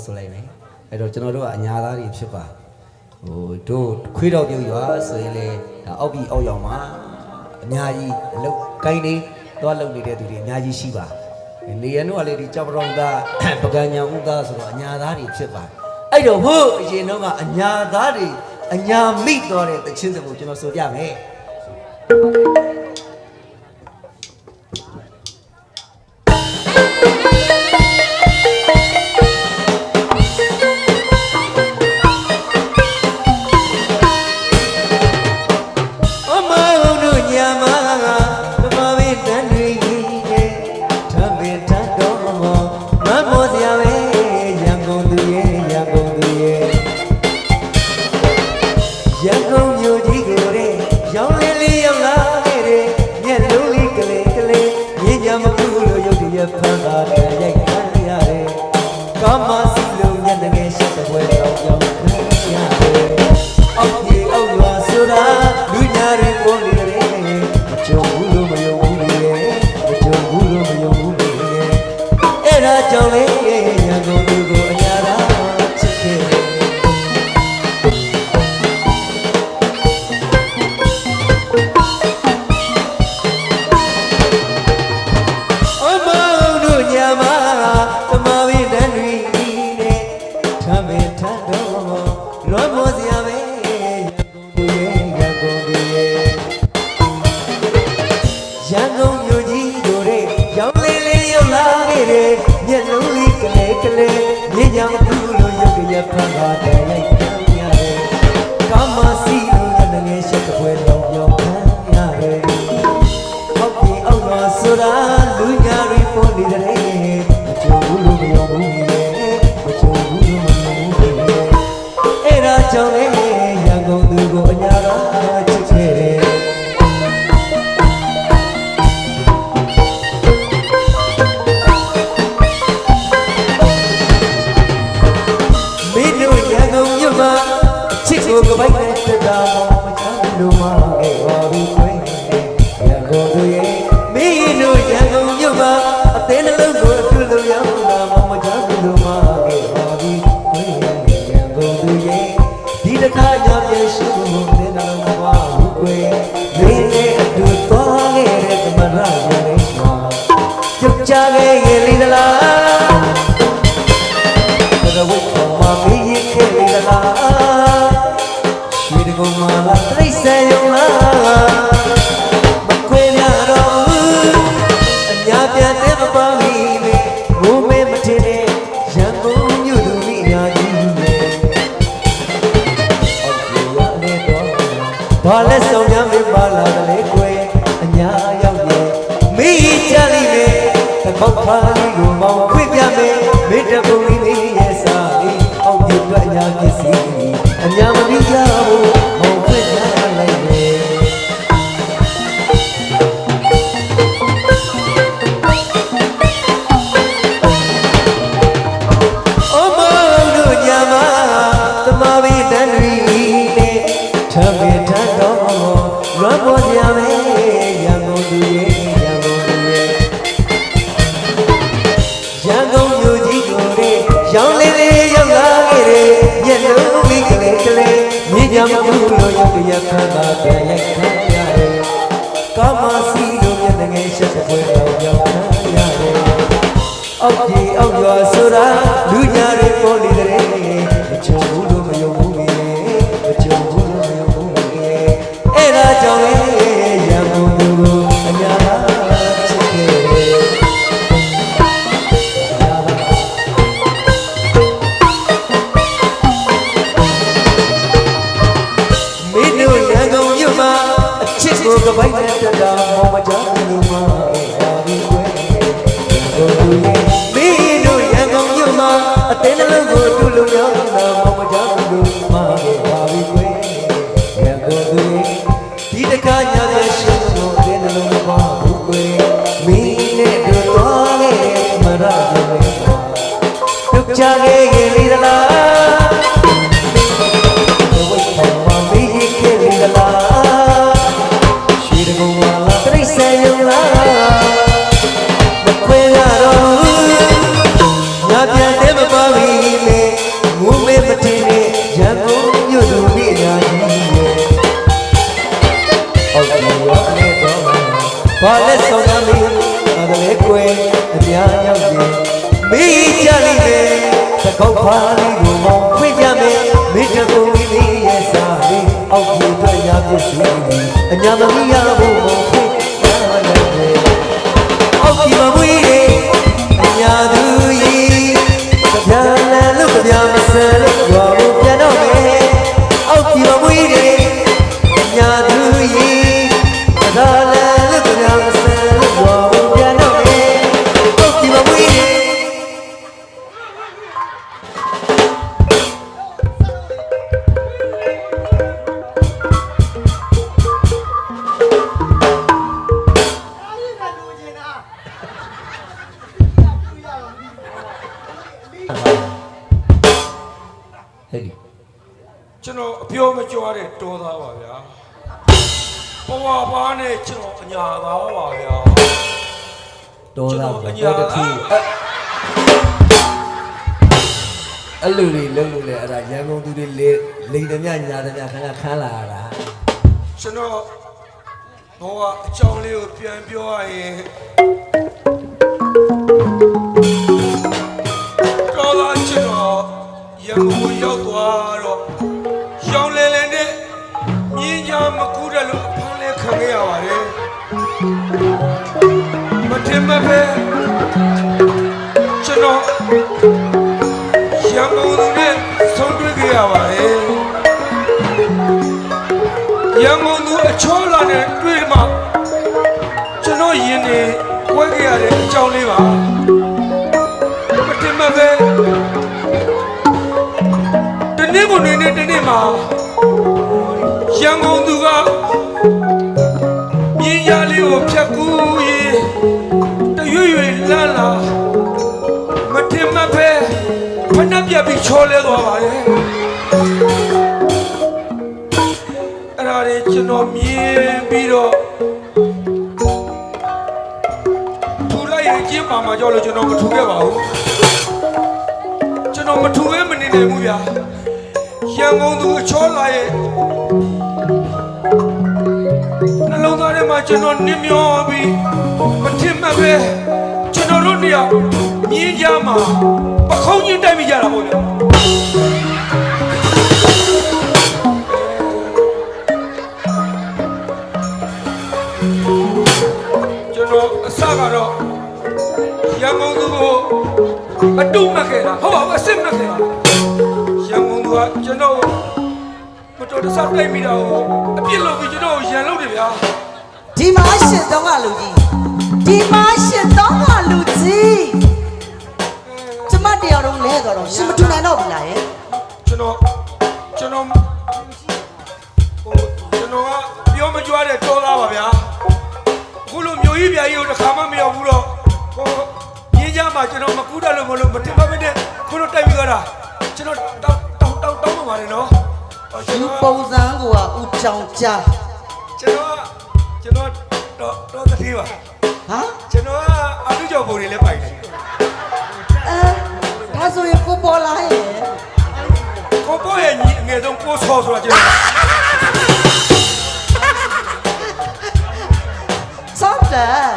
လို့ဆိုလိုက်မယ်အဲ့တော့ကျွန်တော်တို့ကအညာသားတွေဖြစ်ပါဟိုတို့ခွေးတော်ပြုတ်ရွာဆိုရင်လေဒါအောက်ပြီးအောက်ရောက်မှာအများကြီးအလုတ်ကိုင်းနေသွားလုတ်နေတဲ့သူတွေအများကြီးရှိပါနေရတော့ကလေဒီကြောက်ပရောင်သားပကံညာဥသားဆိုတော့အညာသားတွေဖြစ်ပါအဲ့တော့ဟုတ်အရင်တော့ကအညာသားတွေအညာမိတော်တဲ့တချင်းစံကိုကျွန်တော်ဆိုပြမယ် I'm gonna go to the market, များမေးပါလာကလေးကွယ်အညာရောက်ရဲ့မိကြလိမ့်မယ်သမောက်ဖာလေးကိုမောင်ခွင့်ပြမယ်မေတ္တာပုံလေးလေးရဲ့စာလေးအောင်ပြွတ်အညာဖြစ်စီအညာမပြီးကြဘူး ಕಥನ ದಯಕ್ಕೆ ပြီ အဲ့လိုလေးလုံးလို့လေအဲ့ဒါရန်ကုန်သူတွေလေလိန်တမြညာတမြခဏခန်းလာရတာကျွန်တော်ဘဝအကြောင်းလေးကိုပြန်ပြောရရင်တော်သားကျွန်တော်ရန်ကုန်ကိုရောက်သွားတော့ရောင်လဲလဲနဲ့မြင်းကြမကူတယ်လို့အဖမ်းလဲခံခဲ့ရပါတယ်မတင်မပဲကျွန်တော် ရန်ကုန်သူနဲ့ဆုံးတွေ့ခဲ့ရပါတယ်ရန်ကုန်သူအချောလာနဲ့တွေ့မှကျွန်တော်ယင်နေဝဲခဲ့ရတဲ့အကြောင်းလေးပါမတင်မပဲတနေ့ကိုနေနေတနေ့မှာ က်ပြက်ပြီးချောလဲသွားပါရဲ့အဲ့ဒါတွေကျွန်တော်မြင်ပြီးတော့ထူလိုက်ရင်ကျင်းပါမှာကြောက်လို့ကျွန်တော်မထူခဲ့ပါဘူးကျွန်တော်မထူဘဲမနေနိုင်ဘူးဗျာရန်ကုန်သူအချောလာရဲ့နှလုံးသားထဲမှာကျွန်တော်နစ်မျောပြီးမထင်မှတ်ပဲကျွန်တော်တို့နေရာ မြင်းကြမှာပခုံးချင်းတိုက်မိကြတာပေါ့ဗျာ လူတော်ပုံစံကဦးချောင်ကြားကျွန်တော်ကကျွန်တော်တော့တော့တတိပါဟမ်ကျွန်တော်ကအလူကြော်ပုံတွေလည်းပိုင်တယ်အဲဒါဆိုရင်ကိုပေါ်လာရဲ့ကိုပို့ရဲ့ညီအငယ်ဆုံးကိုဆော်ဆိုတာကျွန်တော်စောင့်တယ်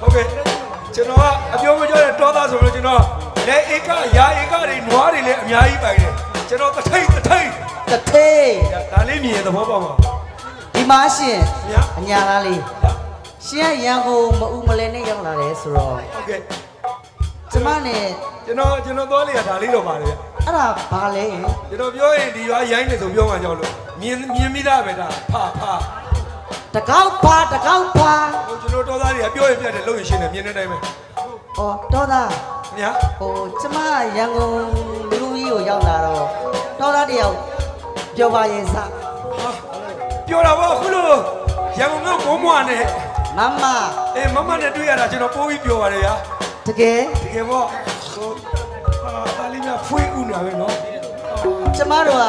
ဟုတ်ကဲ့ကျွန်တော်ကအပြောမပြောတဲ့တောသားဆိုလို့ကျွန်တော်လက်ဧကရာဧကတွေနွားတွေလည်းအများကြီးပိုင်တယ်ကျွန်တော်တထိတ်တထိတ် တထေးဒါလေးမြင်သဘောပေါက်ပါဒီမှာရှင်ဗျာအညာလားလေးရှင်ကရန်ကုန်မဦးမလဲနဲ့ရောက်လာတယ်ဆိုတော့ဟုတ်ကဲ့ကျမနဲ့ကျွန်တော်ကျွန်တော်သွားလေဒါလေးတော့ပါတယ်အဲ့ဒါဘာလဲယင်ကျွန်တော်ပြောရင်ဒီရွာရိုင်းနေဆိုပြောမှကြောက်လို့မြင်မြင်မိသားပဲဒါဖဖတကောက်ပါတကောက်ပါဟိုကျွန်တော်တောသားတွေကပြောရင်ပြတ်တယ်လို့ရရှင်းတယ်မြင်တဲ့အတိုင်းပဲဩတော်သားညာဟိုကျမရန်ကုန်လူကြီးကိုရောက်လာတော့တော်သားတယောက် ပြောပါရဲ့စပြောတာပေါ့အခုလို့ရန်ကုန်ကဘုံမွားနဲ့မမအေးမမနဲ့တွေ့ရတာကျွန်တော်ပိုးပြီးပြောပါတယ်ဗျာတကယ်တကယ်ပေါ့ဟိုဟာဒါလေးများဖွေးဥနာပဲနော်ကျမတို့က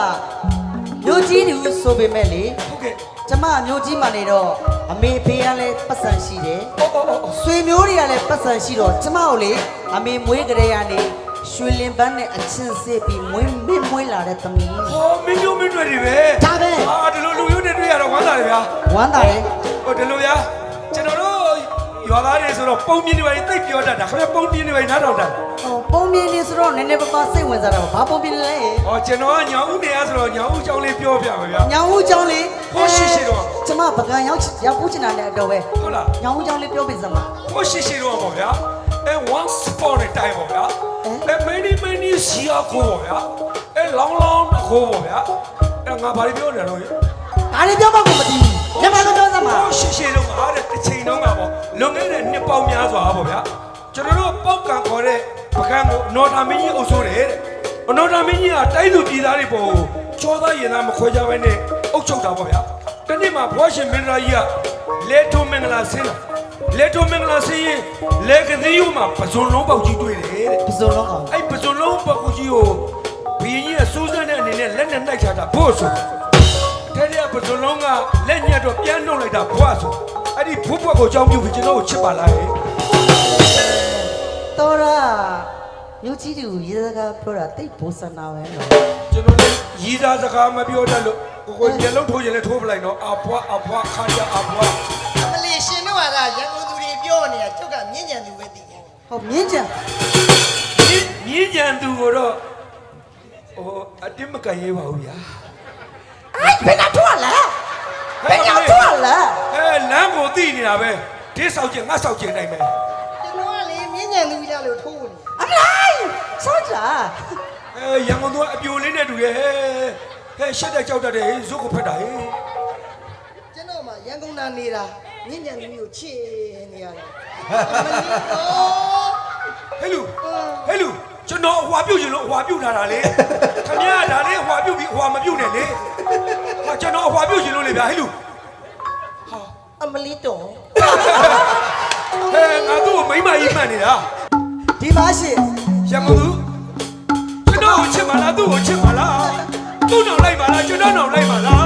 မြို့ကြီးတူဆိုပေမဲ့လေဟုတ်ကဲ့ကျမမြို့ကြီးမှာနေတော့အမေဖေကလည်းပတ်စံရှိတယ်အော်အော်အော်ဆွေမျိုးတွေကလည်းပတ်စံရှိတော့ကျမကိုလေအမေမွေးကြတဲ့ကနေ ရွှေလင်ပန်းနဲ့အချင်းစစ်ပြီးမွေးမင်းမွေးလာတဲ့သမီးဟောမင်းတို့မင်းတွေတွေပဲဒါပဲဟာဒီလိုလူမျိုးတွေတွေ့ရတော့ဝမ်းသာတယ်ဗျာဝမ်းသာတယ်ဟိုဒီလိုဗျာကျွန်တော်တို့ရွာသားတွေဆိုတော့ပုံပြင်းတွေပဲတိတ်ပြောတတ်တာခင်ဗျပုံပြင်းတွေပဲနားထောင်တတ်ဟောပုံမြင်နေဆိုတော့နည်းနည်းပါးပါစိတ်ဝင်စားတာပါဘာပုံမြင်လဲဟောကျွန်တော်ကညာဦးနေရဆိုတော့ညာဦးကြောင်းလေးပြောပြပါဗျာညောင်ဦးကျောင်းလေးဟောရှိရှိတော့ကျမပကံရောက်ရောက်ပူးချင်တာလည်းအတော်ပဲဟုတ်လားညောင်ဦးကျောင်းလေးပြောပြစမ်းပါဟောရှိရှိတော့ပါဗျာ အဲ once upon a time ပါဗျာအဲ many many စီယာကိုပါဗျာအဲ long long ကိုပါဗျာအဲငါဘာလို့ပြောနေတော့ဒါလည်းပြောမှကိုမသိဘူးညမလို့ပြောစမ်းပါဟောရှိရှိတော့အားတဲ့တစ်ချိန်တော့ကပေါ့လွန်ခဲ့တဲ့နှစ်ပေါင်းများစွာပေါ့ဗျာကျွန်တော်တို့ပောက်ကံခေါ်တဲ့ပကံကိုနော်တာမင်းကြီးအုပ်စိုးတယ်တဲ့နော်တာမင်းကြီးကတိုက်သူပြည်သားတွေပေါ်ကိုချောသားရင်သားမခွဲကြဘဲနဲ့အုပ်ချုပ်တာပေါ့ဗျာတနေ့မှာဘွားရှင်မင်းသားကြီးကလေထုံမင်္ဂလာဆင်းလာ လေထုံမင်္ဂလာဆင်းရင်လေကသေးယူမှာပဇွန်လုံးပေါက်ကြီးတွေ့တယ်တဲ့ပစုံလုံးကောင်အဲ့ပဇွန်လုံးပေါက်ကြီးကိုဘီရင်ကြီးကစိုးစမ်းတဲ့အနေနဲ့လက်နဲ့နှိုက်ချတာဘို့ဆိုတဲ့တဲ့ပဇွန်လုံးကလက်ညက်တော့ပြန်နှုတ်လိုက်တာဘွားဆိုအဲ့ဒီဘုဘွက်ကိုကြောင်းပြုပြီးကျွန်တော်ကိုချစ်ပါလားဟဲ့တော်ရမြို့ကြီးတူရေစကားပြောတာတိတ်ဘောဆန္နာပဲနော်ကျွန်တော်လည်းရီးသားစကားမပြောတတ်လို့ကိုကိုမျက်လုံးထိုးရင်လည်းထိုးပလိုက်တော့အဘွားအဘွားခါရအဘွား န်သူတွေပြောနေတာကျုပ်ကမြင့်ညံသူပဲသိတယ်ဟုတ်မြင်းကြံမြင်းကြံသူကိုတော့ဟိုအတင်းမကန်ရေးပါဘူးဗျာအဲ့ဘယ်ကထွက်လဲဘယ်ကထွက်လဲအဲလမ်းကိုသိနေတာပဲဒီဆောက်ကျင်ငါဆောက်ကျင်နိုင်မယ်ကျွန်တော်ကလေမြင့်ညံသူကြလို့ထိုးနေအမလိုက်ဆောကြအဲရန်ကုန်သူကအပြိုလေးနဲ့တူရဲ့ဟဲ့ဟဲ့ရှက်တဲ့ကြောက်တတ်တဲ့ဇုတ်ကိုဖက်တာဟဲ့ကျွန်တော်မှရန်ကုန်သားနေတာ မြင့်ညံသူမျိုးချစ်နေရတယ်အမလီတော့ဟဲ့လူဟဲ့လူကျွန်တော်အဟွာပြုတ်ချင်လို့အဟွာပြုတ်ထားတာလေခမရဒါလေးအဟွာပြုတ်ပြီးအဟွာမပြုတ်နဲ့လေဟာကျွန်တော်အဟွာပြုတ်ချင်လို့လေဗျာဟဲ့လူအမလီတော့ဟဲ့ငါတို့ကိုမိမကြီးမှန်နေတာဒီပါရှင်ရန်ကုန်သူကျွန်တော်ကိုချစ်ပါလားသူ့ကိုချစ်ပါလားသူ့နောက်လိုက်ပါလားကျွန်တော်နောက်လိုက်ပါလား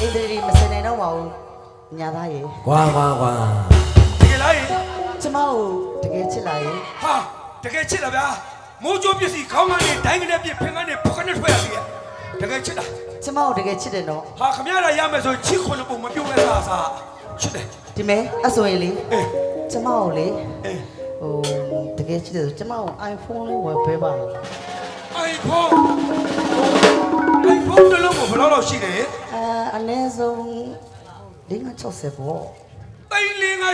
အိန္ဒြေမစင်နိုင်တော့ပါဘူးအညာသားရေကွာကွာကွာတကယ်လားယင်ကျမကိုတကယ်ချစ်လာရင်ဟာတကယ်ချစ်တာဗျာမိုးကြိုးပစ္စည်းခေါင်းကနေဒိုင်းကနေပြဖင်ကနေပုတ်ကနေထွက်ရစီရတကယ်ချစ်တာကျမကိုတကယ်ချစ်တယ်နော်ဟာခမရတာရမယ်ဆိုချစ်ခွန်းလို့ပုံမပြုတ်နဲ့စားစားချစ်တယ်ဒီမဲအဆိုရင်လေအေးကျမကိုလေအေးဟိုတကယ်ချစ်တယ်ဆိုကျမကို iPhone လေးဝယ်ပေးပါလားအိုင်ဖုန်းအိုင်ဖုန်းတစ်လုံးကိုဘယ်လောက်လောက်ရှိတယ် အဲအနည်းဆုံး560ပေါ့တိန်လေး960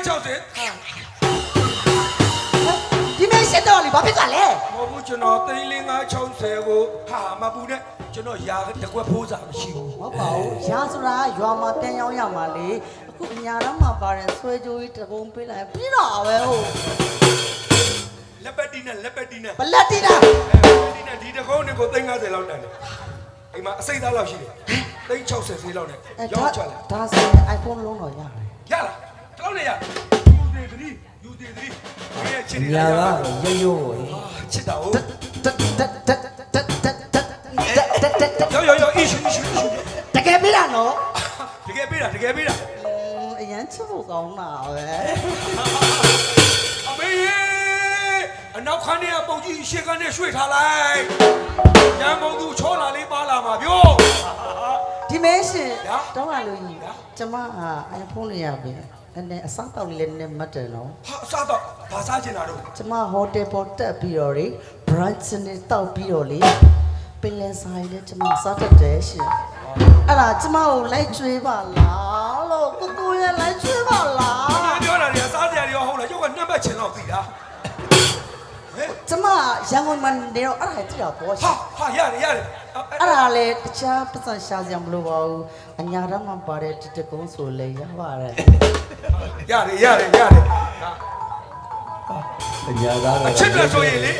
ဒီမဲရှစ်တော့လေဘာဖြစ်ကြလဲမဟုတ်ဘူးကျွန်တော်တိန်လေး960ကိုဟာမပူနဲ့ကျွန်တော်ရာတကွက်ဖိုးစာမရှိဘူးမဟုတ်ပါဘူးရာဆိုတာရွာမှာတန်ရောက်ရမှာလေအခုအညာတော့မှာပါတယ်ဆွဲကြိုးကြီးတပုံပေးလိုက်ပြီးတော့ပဲဟုတ်လက်ပတ်တီနဲ့လက်ပတ်တီနဲ့ဘလက်တီတာ ဒီနဲ့ဒီတကုန်းနဲ့ကို350လောက်တန်တယ်အိမ်မှာအစိမ့်သားလောက်ရှိတယ် 360ဆေးလောက်နဲ့အဲရောဒါင်းချလိုက်ဒါဆိုရင် iPhone လုံးတော့ရတယ်ရလားတလောက်နဲ့ရယူသေးသတိယူသေးသတိဘယ်ချစ်နေညာလဲကရရိုးကိုချစ်တာဟုတ် တက်တက်တက်တက်တက်တက်တက်တက်တက်ရောရောရောအီရှူအီရှူအီရှူတကယ်ပေးတာနော်တကယ်ပေးတာတကယ်ပေးတာအရန်ချစ်ဖို့ကောင်းတာပဲအမေအနောက်ခန်းထဲကပုံကြီးရှေ့ခန်းထဲရွှေ့ထားလိုက်ညံမုံသူချောလာလေးပါလာမှာပြော ဒီမဲရှင်ညာတော့လာလို့ကြီးကျမဟာ iPhone လေးရပြီအဲ့အစားတောက်လေးလည်းနည်းမတ်တယ်နော်ဟာအစားတော့ဘာစားချင်တာတော့ကျမဟိုတယ်ပေါ်တက်ပြီးတော့လေ bright နဲ့တောက်ပြီးတော့လေပင်လယ်ဆိုင်လည်းကျမစားတတ်တယ်ရှင်အဲ့ဒါကျမကိုလိုက်ကျွေးပါလားလို့ကိုကိုရလိုက်ကျွေးပါလားပြောတာတွေကစားစရာတွေရောဟုတ်လားကျုပ်ကနှက်ပတ်ချင်တော့သိတာဟဲ့ ကျမရန်ကုန်မှာနေတော့အဲ့ဒါကြည့်တာပေါ့ရှဟာင်ဟာရတယ်ရတယ်အဲ့အဲ့ဒါလေတခြားပတ်စံရှာစရာမလိုပါဘူးအညာတော့မှပါတဲ့တတကုန်းဆိုလေရပါတယ်ရတယ်ရတယ်ရတယ်ညာသားအချစ်တယ်ဆိုရင်လေ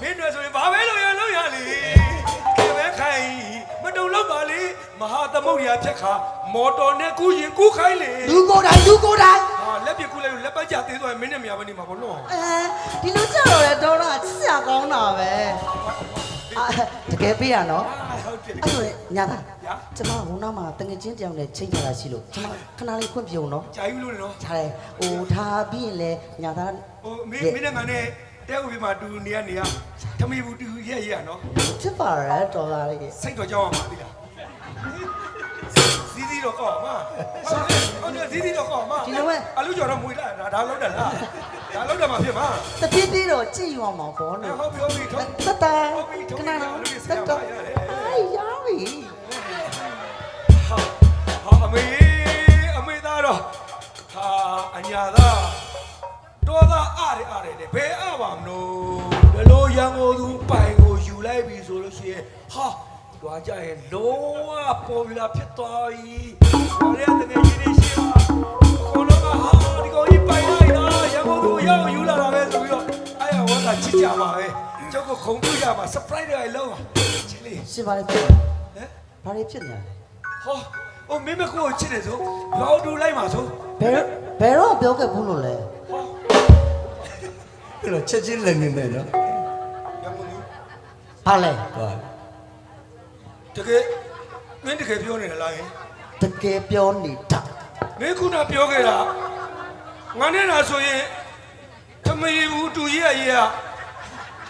မင်းတွေဆိုရင်ဘာပဲလုပ်ရလုပ်ရလေခေပဲခိုင်မတုံလောက်ပါလေမဟာသမုဒ္ဒရာဖြတ်ခါမော်တော်နဲ့ကူးရင်ကူးခိုင်းလေလူကိုယ်တိုင်လူကိုယ်တိုင်ဟာလက် ပြကူးလိုက်လို့လက်ပတ်ကြသေးသွားရင်မင်းနဲ့မရဘဲနေမှာပေါ့နော်အဲဒီလိုကြတော့လေတော့တော့ချစ်စရာကောင်းတာပဲအာတကယ်ပြရနော်ဟုတ်ဖြစ်နေအဲ့လိုလေညာသားညာကျမဟိုနောက်မှာတငယ်ချင်းတယောက်နဲ့ချိန်ထားတာရှိလို့ကျမခဏလေးခွင့်ပြုံနော်ဂျာယူလို့နော်ခြားတယ်ဟိုထားပြီးရင်လေညာသားဟိုမင်းမင်းနဲ့ငါနဲ့တဲဥပ္ပမှာတူနေရနေရထမီဘူးတူရဲ့ရဲ့နော်ဖြစ်ပါရဲ့တော်သားလေးစိတ်တော်ကြောက်အောင်ပါပြီလားဇီးဇီးတော့ကောမဟုတ်တယ်ဇီးဇီးတော့ကော မအလူကျော်တော့မွေလာဒါဒါလောက်တယ်လားဒါလောက်တယ်မှာဖြစ်မှာတတိတိတော့ကြည့်ရအောင်ပါဘောဟုတ်နော်ပြီဟုတ်ပြီထုံးတတဟုတ်ပြီခထုံးဏနေတော့လူတွေတစကားတပါရတယ်အေးရောပြီဟာဟာအမေအမေသားတော့ဟာအညာသားတော်သားအားရအားရတယ်ဘယ်အပါမလို့ဘယ်လိုရန်ကုန်သူပိုင်ကိုယူလိုက်ပြီဆိုလို့ရှိရင်ဟာတွားကြရင်လုံးဝပေါ်ပြလာဖြစ်သွားပြီဟောရတဲ့ငယ်ကြီးတွေရှိ ပါခေါ်တော့ဟာဒီကောင်ကြီးပိုင်လိုက်တာရန်ကုန်သူရောက်ယူလာတာပဲဆိုပြီးတော့အဲ့ရဝတ်တာချစ်ကြပါပဲကျောက်ကခုံပြကြပါ surprise တွေလုံးပါချစ်လေးရှင်ပါလေဖြစ်ဟမ်ဘာတွေဖြစ်နေလဲဟောဟိုမင်းမကိုကိုချစ်တယ်ဆိုဘာလို့တူလိုက်မှာဆိုဘယ်ဘယ်တော့ပြောခဲ့ဘူးလို့လဲအဲ့တော့ချက်ချင်းလည်းနေမယ်နော်ရန်ကုန်သူဟာလဲဟုတ်တကယ်မင်းတကယ်ပြောနေတယ်လားဟင် တကယ်ပြောနေတာ မင်းခုနပြောခဲ့တာငါနဲ့လားဆိုရင်ထမရီဘူးတူရဲ့ရဲ့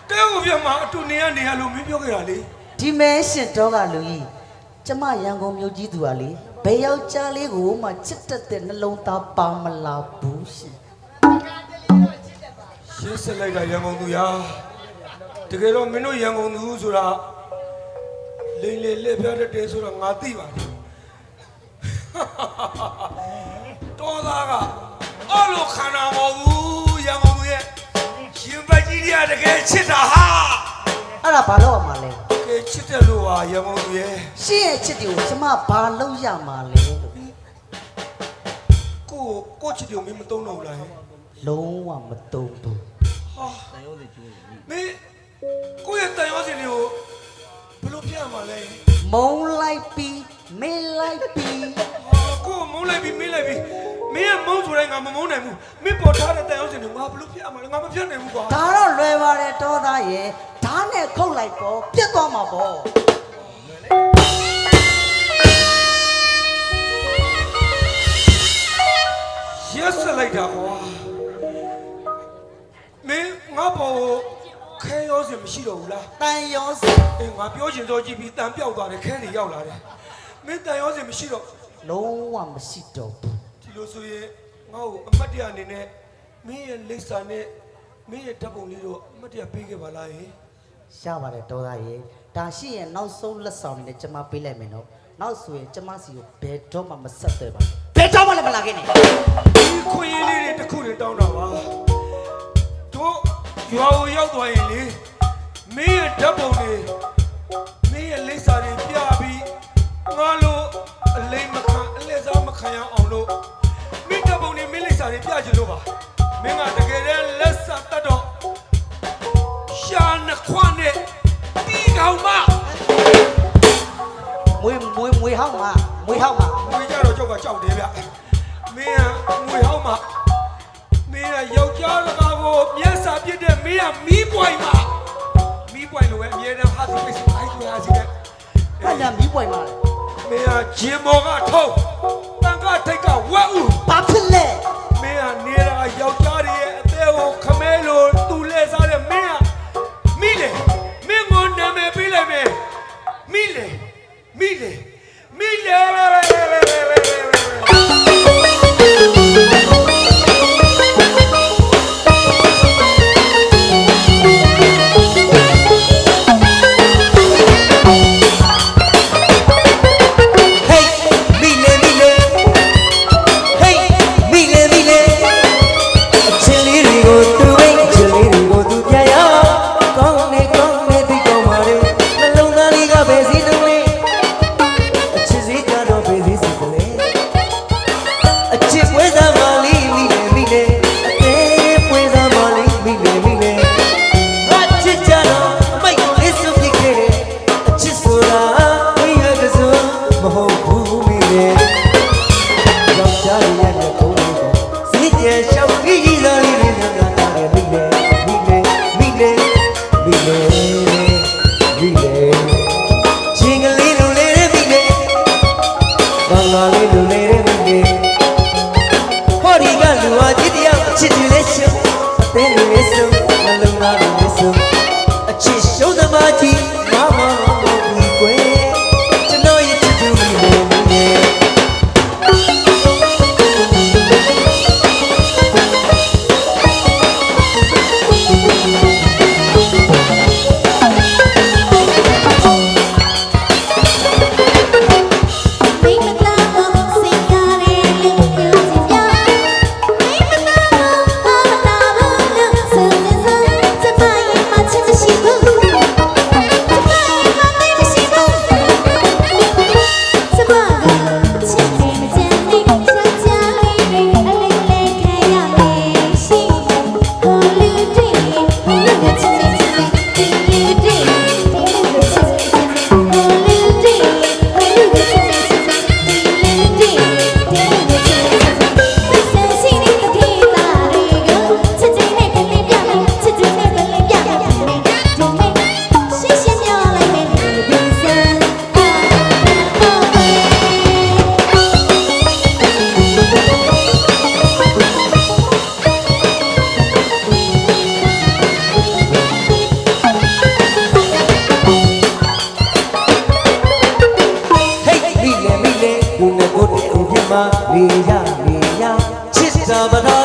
တဲကိုပြမအတူနေရနေရလို့မင်းပြောခဲ့တာလေဒီမဲရှင်တော့ကလူကြီးကျမရန်ကုန်မြို့ကြီးသူကလေဘယ်ယောက်ျားလေးကိုမှချစ်တတ်တဲ့နှလုံးသားပါမလာဘူးရှင်ရှင်းစလိုက်တာရန်ကုန်သူရာတကယ်တော့မင်းတို့ရန်ကုန်သူဆိုတာလိမ့်လေလက်ပြတဲ့တဲဆိုတာငါသိပါတယ် တော်သားကအဲ့လိုခန္ဓာမဟုတ်ဘူးရန်ကုန်သူရဲ့ရှင်ပတ်ကြီးတွေကတကယ်ချစ်တာဟာအဲ့ဒါဘာလို့ရမှာလဲတကယ်ချစ်တယ်လို့ဟာရန်ကုန်သူရဲ့ရှင့်ရဲ့ချစ်တွေကိုကျမဘာလုပ်ရမှာလဲလို့ကိုကိုချစ်တယ်ကိုမင်းမသုံးတော့ဘူးလားဟဲ့လုံးဝမတုံးဘူးဟာမင်းကိုရဲ့တန်ရောစင်တွေကိုဘယ်လိုပြရမှာလဲမုံလိုက်ပြီး မေးလိုက်ပြီးဟာကိုမုန်းလိုက်ပြီမင်းလိုက်ပြီမင်းကမုန်းဆိုတိုင်းငါမမုန်းနိုင်ဘူးမင်းပေါ်ထားတဲ့တန်ရောစင်တွေငါဘယ်လိုပြရမှာလဲငါမပြနိုင်ဘူးကွာဒါတော့လွယ်ပါတယ်တောသားရဲ့ဓာတ်နဲ့ခုတ်လိုက်ပေါ့ပြတ်သွားမှာပေါ့ရက်ဆက်လိုက်တာကွာမင်းငါပေါ်ခဲရောစင်မရှိတော့ဘူးလားတန်ရောစအေးငါပြောချင်တော့ကြည့်ပြီးတန်ပြောက်သွားတယ်ခဲတွေရောက်လာတယ် မင်းတန်ရောစင်မရှိတော့လုံးဝမရှိတော့ဘူးဒီလိုဆိုရင်ငါ့ကိုအမတ်တရအနေနဲ့မင်းရဲ့လိပ်စာနဲ့မင်းရဲ့ဓာတ်ပုံလေးတော့အမတ်တရပေးခဲ့ပါလားဟင်ရပါတယ်တောသားရဲ့ဒါရှိရင်နောက်ဆုံးလက်ဆောင်နဲ့ကျမပေးလိုက်မယ်နော်နောက်ဆိုရင်ကျမစီကိုဘယ်တော့မှမဆက်သွဲပါဘူးဘယ်တော့မှလည်းမလာခဲ့နဲ့ဒီခွင့်ရလေးတွေတစ်ခုတွေတောင်းတာပါတို့ရွာကိုရောက်သွားရင်လေမင်းရဲ့ဓာတ်ပုံတွေမင်းရဲ့လိပ်စာတွေပြပြီး ငါလို့အလိမ်မခံအလဲစားမခံရအောင်လို့မင်းဓာတ်ပုံတွေမင်းလိပ်စာတွေပြချင်လို့ပါမင်းကတကယ်တမ်းလက်စာတတ်တော့ရှာ မှာနေရနေရချစ်တာမနာ